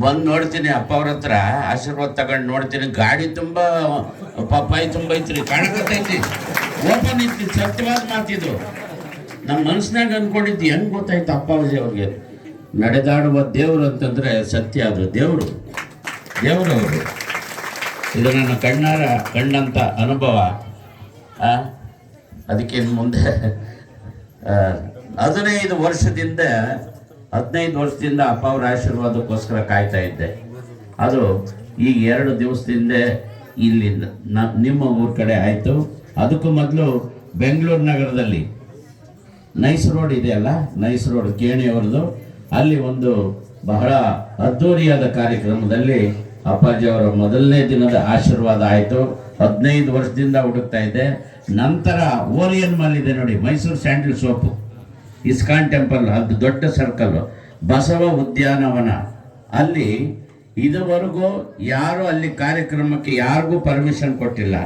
ಬಂದು ನೋಡ್ತೀನಿ ಅಪ್ಪ ಅವ್ರ ಹತ್ರ ಆಶೀರ್ವಾದ ತಗೊಂಡು ನೋಡ್ತೀನಿ. ಗಾಡಿ ತುಂಬ ಪಪ್ಪಾಯಿ ತುಂಬ ಐತ್ರಿ ಕಾಣಕತ್ತೈತಿ. ಓಪನ್ ಐತಿ ಸತ್ಯವಾದ ಮಾತಿದು ನಮ್ಮ ಮನಸ್ಸಿನಾಗ ಅನ್ಕೊಂಡಿದ್ದು ಹೆಂಗ್ ಗೊತ್ತಾಯ್ತು ಅಪ್ಪಾಜಿ ಅವ್ರಿಗೆ ನಡೆದಾಡುವ ದೇವರು ಅಂತಂದ್ರೆ ಸತ್ಯ ಅದು ದೇವರು. ದೇವರು ಅವರು. ಇದು ನನ್ನ ಕಣ್ಣಾರ ಕಂಡಂತ ಅನುಭವ. ಆ, ಅದಕ್ಕೆ ಮುಂದೆ ಹದಿನೈದು ವರ್ಷದಿಂದ ಹದಿನೈದು ವರ್ಷದಿಂದ ಅಪ್ಪ ಅವರ ಆಶೀರ್ವಾದಕ್ಕೋಸ್ಕರ ಕಾಯ್ತಾ ಇದ್ದೆ. ಅದು ಈಗ ಎರಡು ದಿವಸದಿಂದ ಇಲ್ಲಿ ನಿಮ್ಮ ಊರ ಕಡೆ ಆಯಿತು. ಅದಕ್ಕೂ ಮೊದಲು ಬೆಂಗಳೂರು ನಗರದಲ್ಲಿ ನೈಸ್ ರೋಡ್ ಇದೆಯಲ್ಲ ನೈಸ್ ರೋಡ್ ಕೇಣಿಯವ್ರದ್ದು ಅಲ್ಲಿ ಒಂದು ಬಹಳ ಅದ್ಧೂರಿಯಾದ ಕಾರ್ಯಕ್ರಮದಲ್ಲಿ ಅಪ್ಪಾಜಿ ಅವರ ಮೊದಲನೇ ದಿನದ ಆಶೀರ್ವಾದ ಆಯಿತು. ಹದಿನೈದು ವರ್ಷದಿಂದ ಹುಡುಕ್ತಾ ಇದ್ದೆ. ನಂತರ ಓರಿಯನ್ ಮಾಲ್ ಇದೆ ನೋಡಿ, Mysore sandal soap. ISKCON temple, ಅದು ದೊಡ್ಡ ಸರ್ಕಲ್ ಬಸವ ಉದ್ಯಾನವನ. ಅಲ್ಲಿ ಇದುವರೆಗೂ ಯಾರು ಅಲ್ಲಿ ಕಾರ್ಯಕ್ರಮಕ್ಕೆ ಯಾರಿಗೂ ಪರ್ಮಿಷನ್ ಕೊಟ್ಟಿಲ್ಲ.